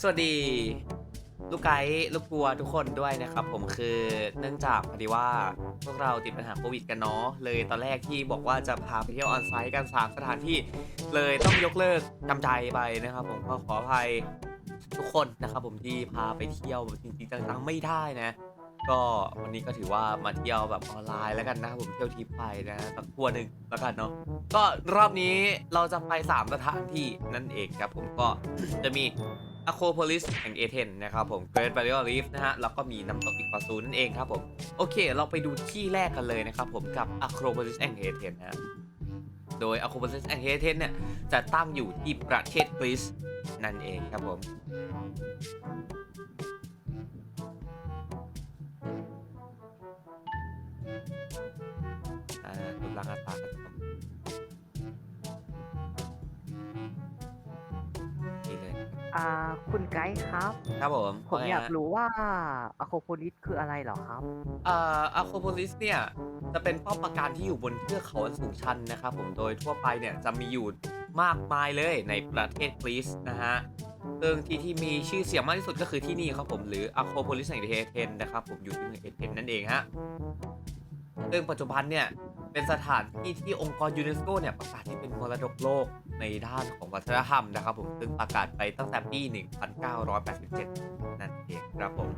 สวัสดีลูกไกด์ลูกกลัวทุกคนด้วยนะครับ ผมคือเนื่องจากพอดีว่าพวกเราติดปัญหาโควิดกันเนาะเลยตอนแรกที่บอกว่าจะพาไปเที่ยวออนไซต์กันสามสถานที่ เลยต้องยกเลิกจำใจไปนะครับ ผมก็ขออภัยทุกคนนะครับ ผมที่พาไปเที่ยวจริงๆจังๆไม่ได้นะ ก็วันนี้ก็ถือว่ามาเที่ยวแบบออนไลน์แล้วกันนะครับผมเที่ยวทริปไปนะสักทัวร์หนึ่งแล้วกันเนาะก็รอบนี้เราจะไปสามสถานที่นั่นเองครับ ผมก็จะมี อะโคโพลิสแห่งเอเธนนะครับผมเกรดบาริโอรีฟนะฮะ แล้วก็มีน้ำตกอีกวาซูนั่นเองครับผม โอเค เราไปดูที่แรกกันเลยนะครับผมกับอะโคโพลิสแห่งเอเธนนะ โดยอะโคโพลิสแห่งเอเธนเนี่ย จะตั้งอยู่ที่ประเทศกรีซนั่นเองครับผม อ่าคุณไกด์ครับ ครับผมผมว่ไงอยากฮะรู้ว่าอะโคโพลิสคืออะไรเหรอครับอ่าอะโคโพลิสเนี่ย จะเป็นป้อมปราการที่อยู่บนเทือกเขาอันสูงชันนะครับผมโดยทั่วไปเนี่ยจะมีอยู่มากมายเลยในประเทศกรีซนะฮะซึ่งที่ที่มีชื่อเสียงมากที่สุดก็คือที่นี่ครับผมหรืออะโคโพลิสแห่งเอเธนนะครับผมอยู่ที่เมืองเอเธนนั่นเองฮะซึ่งปัจจุบันเนี่ย เป็นสถานที่ที่องค์กรยูเนสโกเนี่ยประกาศให้เป็นมรดกโลกในด้านของวัฒนธรรมนะครับผมซึ่งประกาศไปตั้งแต่ปี 1987 นั่นเองครับผม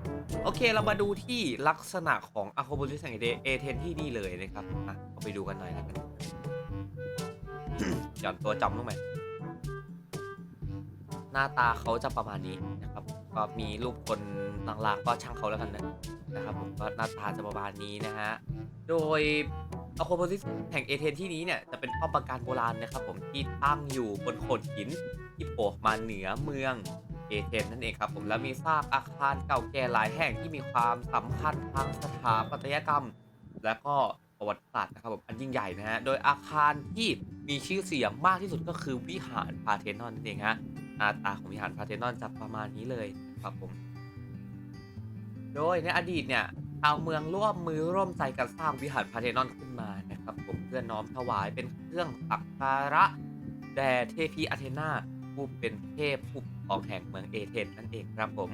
โอเคเรามาดูที่ลักษณะของอะโคโ o ลิสแห่งเอเธนที่นี่เลยนะครับอะเราไปดูกันหน่อยแล้วกันหย่อนตัวจำลงไปหน้าตาเขาจะประมาณนี้นะครับ ก็มีรูปคนลางๆก็ช่างเขาแล้วกันนะนะครับผมก็หน้าตาจะประมาณนี้นะฮะ โดย อะโคโ o ลิสแห่งเอเธนที่นี้เนี่ยจะเป็นป้อมปราการโบราณนะครับผมที่ตั้งอยู่บนโขดหินที่โผล่มาเหนือเมืองเอเธนนั่นเองครับผมแล้วมีซากอาคารเก่าแก่หลายแห่งที่มีความสำคัญทางสถาปัตยกรรม และก็ประวัติศาสตร์นะครับผมอันยิ่งใหญ่นะฮะโดยอาคารที่มีชื่อเสียงมากที่สุดก็คือวิหารพาเทนอนนั่นเองฮะหน้าตาของวิหารพาเทนอนจะประมาณนี้เลยครับผม โดยในอดีตเนี่ย ชาวเมืองร่วมมือร่วมใจกันสร้างวิหารพาเทนอนขึ้นมานะครับผมเพื่อน้อมถวายเป็นเครื่องสักการะแด่เทพีอาเทนาผู้เป็นเทพผู้ปกครองแห่งเมืองเอเธนนั่นเองครับผม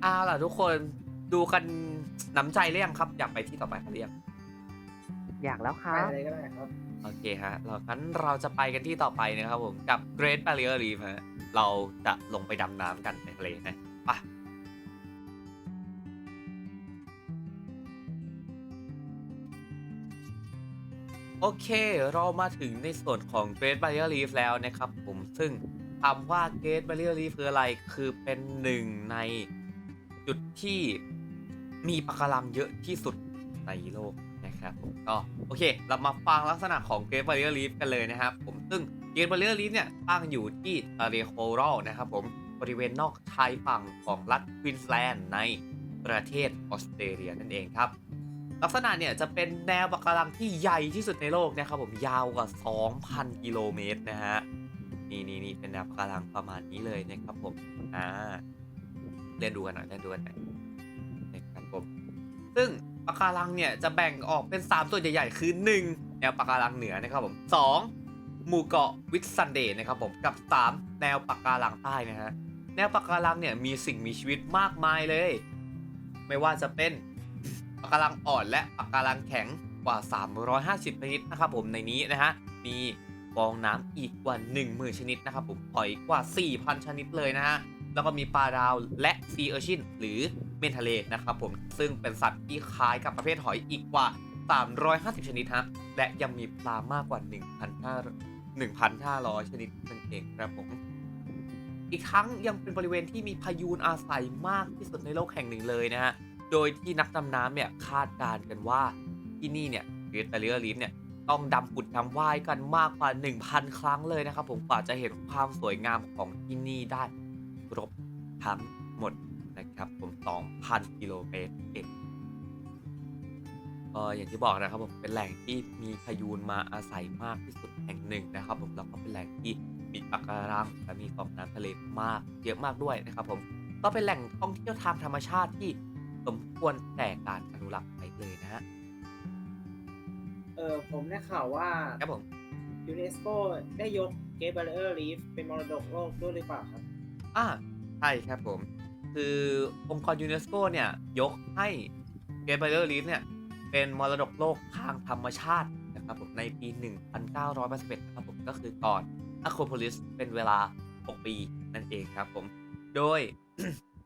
เอาล่ะทุกคนดูกันหน้ำใจหรือยังครับ อยากไปที่ต่อไปครับหรือยังอยากแล้วคไปรับอะไรก็ได้ครับ โอเคฮะเรางั้นเราจะไปกันที่ต่อไปนะครับผมกับ Great Barrier Reef ฮะเราจะลงไปดำน้ำกันในทะเลนะไป โอเค เรามาถึงในส่วนของ Great Barrier Reef แล้วนะครับผมซึ่งคำว่า Great Barrier Reef คืออะไรคือเป็นหนึ่งในจุดที่มีปะการังเยอะที่สุดในโลกนะครับผมก็โอเค เรามาฟังลักษณะของ Great Barrier Reef กันเลยนะครับผมซึ่ง Great Barrier Reef เนี่ยตั้งอยู่ที่ทะเลโครัลนะครับผมบริเวณนอกชายฝั่งของรัฐควีนสแลนด์ในประเทศออสเตรเลียนั่นเองครับ ลักษณะเนี่ยจะเป็นแนวปะการังที่ใหญ่ที่สุดในโลกนะครับผมยาวกว่า 2,000 กิโลเมตรนะฮะนี่นี่นี่เป็นแนวปะการังประมาณนี้เลยนะครับผมอ่าเล่นดูกันหน่อยเล่นดูกันหน่อยนะครับผมซึ่งปะการังเนี่ยจะแบ่งออกเป็น3ตัวใหญ่ๆ คือ 1 แนวปะการังเหนือนะครับผม 2 หมู่เกาะวิกซันเดย์นะครับผมกับ 3 แนวปะการังใต้นะฮะแนวปะการังเนี่ยมีสิ่งมีชีวิตมากมายเลย ไม่ว่าจะเป็น ปะการังอ่อนและปะการังแข็งกว่า 350 ชนิดนะครับผมในนี้นะฮะมีฟองน้ำอีกกว่า 10,000 ชนิดนะครับผมหอยกว่า 4,000 ชนิดเลยนะฮะแล้วก็มีปลาดาวและซีเออร์ชินหรือเมนทะเลนะครับผมซึ่งเป็นสัตว์ที่คล้ายกับประเภทหอยอีกกว่า 350 ชนิดฮะและยังมีปลามากกว่า 1,500ชนิดนั่นเองครับผมอีกทั้งยังเป็นบริเวณที่มีพายุอาศัยมากที่สุดในโลกแห่งหนึ่งเลยนะฮะ โดยที่นักดำน้ำเนี่ยคาดการณ์กันว่าที่นี่เนี่ยเรทเบรียร์ลีฟเนี่ยต้องดำผุดดำว่ายกันมากกว่า 1,000 ครั้งเลยนะครับ ผมกว่าจะเห็นความสวยงามของที่นี่ได้ครบทั้งหมดนะครับ ผม 2,000 กิโลเมตรเองก็อย่างที่บอกนะครับผมเป็นแหล่งที่มีพายุมาอาศัยมากที่สุดแห่งหนึ่งนะครับ ผมแล้วก็เป็นแหล่งที่มีปะการังและมีฟองน้ำทะเลมากเยอะมากด้วยนะครับ ผมก็เป็นแหล่งท่องเที่ยวทางธรรมชาติที่ สมควรแต่การอนุรักษ์ไปเลยนะฮะเออผมได้ข่าวว่าครับผมยูเนสโกได้ยกเก t เบ r เ i อร์ e ีฟเป็นมรดกโลกด้วยหรือเปล่าครับอ่าใช่ครับผม คือองค์กรยูเนสโกเนี่ย ยกให้เกร t ไบเ r อร์ลีฟเนี่ย เป็นมรดกโลกทางธรรมชาตินะครับผมในปี 1981นะครับผมก็คือก่อนอะโคโพลิสเป็นเวลา 6 ปีนั่นเองครับผม โดย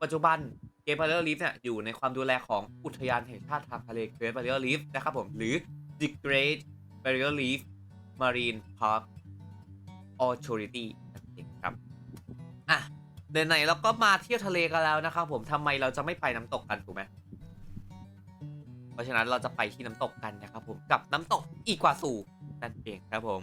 ปัจจุบัน เกร t ไบเ r อร์ลีฟเนี่ยอยู่ในความดูแลของอุทยานแห่งชาติทางทะเลเกร t ไบเ r อร์ลีฟนะครับผม หรือ The Great Barrier Reef Marine Park Authority นั่นเองครับอะไหนๆเราก็มาเที่ยวทะเลกันแล้วนะครับผมทำไมเราจะไม่ไปน้ำตกกันถูกไหมเพราะฉะนั้นเราจะไปที่น้ำตกกันนะครับผมกับน้ำตกอีกวาซูนั่นเองครับผม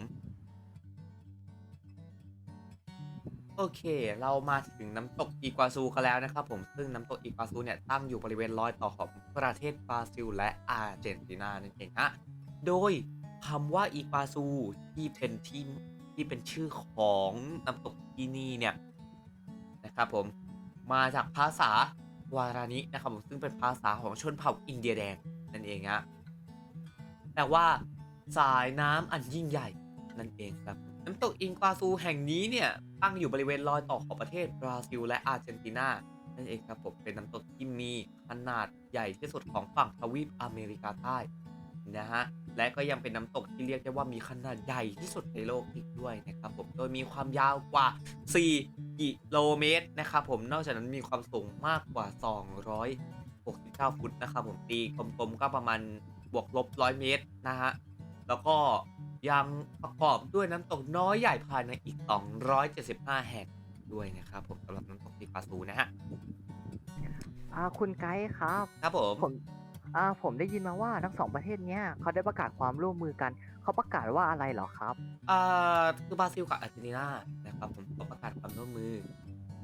โอเค เรามาถึงน้ำตกอีกวาซูกันแล้วนะครับผมซึ่งน้ำตกอีกวาซูเนี่ยตั้งอยู่บริเวณรอยต่อของประเทศบราซิล และอาร์เจนตินานั่นเองฮะโดยคำว่าอีกวาซูที่เป็นที่ที่เป็นชื่อของน้ำตกที่นี่เนี่ยนะครับผมมาจากภาษาวารานินะครับผมซึ่งเป็นภาษาของชนเผ่าอินเดียแดงนั่นเองฮะแต่ว่าสายน้ำอันยิ่งใหญ่นั่นเองครับ น้ำตกอิงกวาซูแห่งนี้เนี่ยตั้งอยู่บริเวณรอยต่อของประเทศบราซิลและอาร์เจนตินานั่นเองครับผมเป็นน้ำตกที่มีขนาดใหญ่ที่สุดของฝั่งทวีปอเมริกาใต้นะฮะและก็ยังเป็นน้ำตกที่เรียกได้ว่ามีขนาดใหญ่ที่สุดในโลกอีกด้วยนะครับผมโดยมีความยาวกว่า 4 กิโลเมตรนะครับผมนอกจากนั้นมีความสูงมากกว่า 269 ฟุตนะครับผมตีกลมๆก็ประมาณบวกลบ 100 เมตรนะฮะแล้วก็ ยังประกอบด้วยน้ำตกน้อยใหญ่ภายในอีก 275 แห่งด้วยนะครับผมสำหรับน้ำตกติปาซูนะฮะอ่าคุณไกด์ครับ ครับผมผมอ่าผมได้ยินมาว่าทั้งสองประเทศเนี้ยเขาได้ประกาศความร่วมมือกัน เขาประกาศว่าอะไรเหรอครับอ่าคือบราซิลกับอาร์เจนตินานะครับผมก็ประกาศความร่วมมือ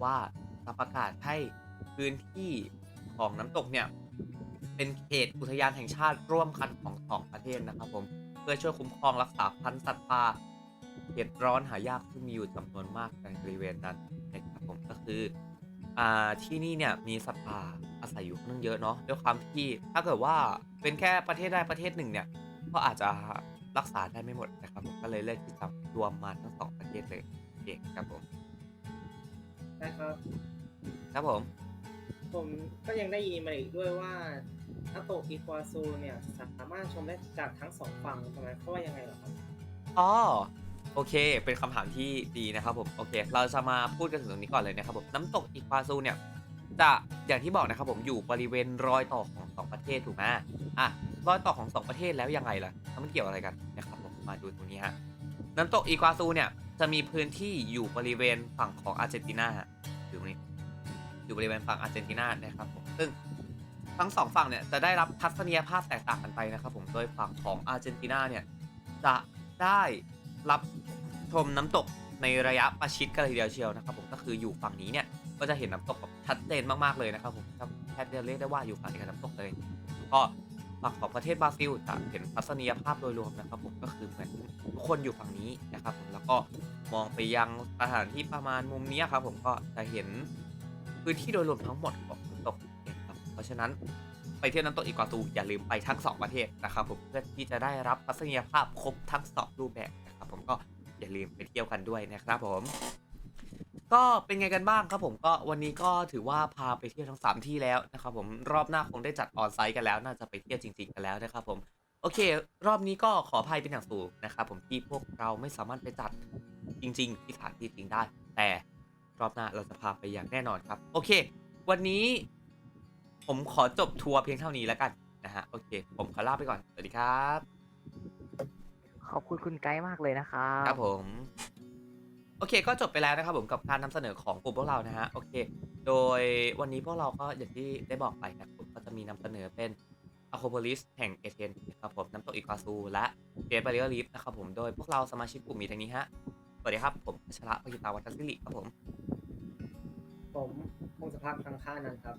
ว่าจะประกาศให้พื้นที่ของน้ำตกเนี่ยเป็นเขตอุทยานแห่งชาติร่วมกันของสองประเทศนะครับผม เพื่อช่วยคุ้มครองรักษาพันธุ์สัตว์ป่าเขตร้อนหายากที่มีอยู่จำนวนมากในบริเวณนั้นนะครับผมก็คืออ่าที่นี่เนี่ยมีสัตว์ป่าอาศัยอยู่ค่อนข้างเยอะเนาะด้วยความที่ถ้าเกิดว่าเป็นแค่ประเทศใดประเทศหนึ่งเนี่ยก็อาจจะรักษาได้ไม่หมดนะครับผมก็เลยเลือกที่จะรวมมาทั้งสองประเทศเลยเองครับผมนะครับ ครับผม ผมก็ยังได้ยินมาอีกด้วยว่า น้ำตกอีควาซูเนี่ยสามารถชมได้จากทั้งสองฝั่งทำไมเขาว่ายังไงเหรอครับ อ๋อโอเค เป็นคำถามที่ดีนะครับผม โอเค เราจะมาพูดกันถึงตรงนี้ก่อนเลยนะครับผม น้ำตกอีควาซูเนี่ย จะอย่างที่บอกนะครับผม อยู่บริเวณรอยต่อของสองประเทศถูกไหมอะ รอยต่อของสองประเทศแล้วยังไงล่ะแล้วมันเกี่ยวอะไรกันนะครับผม มาดูตรงนี้ฮะ น้ำตกอีควาซูเนี่ย จะมีพื้นที่อยู่บริเวณฝั่งของอาร์เจนตินาฮะอยู่ตรงนี้ อยู่บริเวณฝั่งอาร์เจนตินานะครับผม ซึ่ง ทั้งสองฝั่งเนี่ยจะได้รับทัศนียภาพแตกต่างกันไปนะครับผมโดยฝั่งของอาร์เจนตินาเนี่ยจะได้รับชมน้ำตกในระยะประชิดกันเลยทีเดียวเชียวนะครับผมก็คืออยู่ฝั่งนี้เนี่ยก็จะเห็นน้ำตกแบบชัดเจนมากๆเลยนะครับผมแทบจะเรียกได้ว่าอยู่ฝั่งเดียวกับน้ำตกเลยก็ฝั่งของประเทศบราซิลจะเห็นทัศนียภาพโดยรวมนะครับผมก็คือเหมือนทุกคนอยู่ฝั่งนี้นะครับผมแล้วก็มองไปยังสถานที่ประมาณมุมนี้ครับผมก็จะเห็นพื้นที่โดยรวมทั้งหมดของ รับเพราะฉะนั้นไปเที่ยวน้ำตกอีกวาตูอย่าลืมไปทั้ง 2 ประเทศนะครับผมเพื่อที่จะได้รับทัศนียภาพครบทั้ง 2 รูปแบบนะครับผมก็อย่าลืมไปเที่ยวกันด้วยนะครับผมก็เป็นไงกันบ้างครับผมก็วันนี้ก็ถือว่าพาไปเที่ยวทั้ง 3 ที่แล้วนะครับผมรอบหน้าคงได้จัดออนไซต์กันแล้ว น่าจะไปเที่ยวจริง ๆ กันแล้วนะครับผมโอเค รอบนี้ก็ขออภัยเป็นอย่างสูงนะครับผมที่พวกเราไม่สามารถไปจัดจริง ๆ ที่สถานที่จริงได้ แต่รอบหน้าเราจะพาไปอย่างแน่นอนครับ โอเค วันนี้ ผมขอจบทัวร์เพียงเท่านี้แล้วกันนะฮะ โอเค ผมขอลาไปก่อน สวัสดีครับ ขอบคุณคุณไกด์มากเลยนะครับครับผม โอเค ก็จบไปแล้วนะครับผมกับการนำเสนอของกลุ่มพวกเรานะฮะ โอเค โดยวันนี้พวกเราก็อย่างที่ได้บอกไปนะครับผมก็จะมีนำเสนอเป็นอะโคโพลิสแห่งเอเธนนะครับผมน้ำตกอีควาซูและเกรทบาริเออร์ลีฟนะครับผม โดยพวกเราสมาชิกกลุ่มมีดังนี้ฮะ สวัสดีครับ ผมอัชระปกิตาวัฒนศิริครับผม ผมพงศพักทางค่านั้นครับ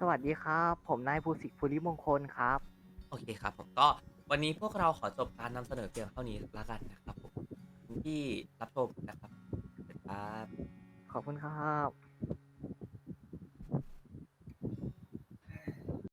สวัสดีครับ ผมนายภูสิกภูริมงคลครับ โอเคครับผมก็วันนี้พวกเราขอจบการนำเสนอเพียงเท่านี้แล้วกันนะครับผมที่รับชมนะครับสวัสดีครับ ขอบคุณครับ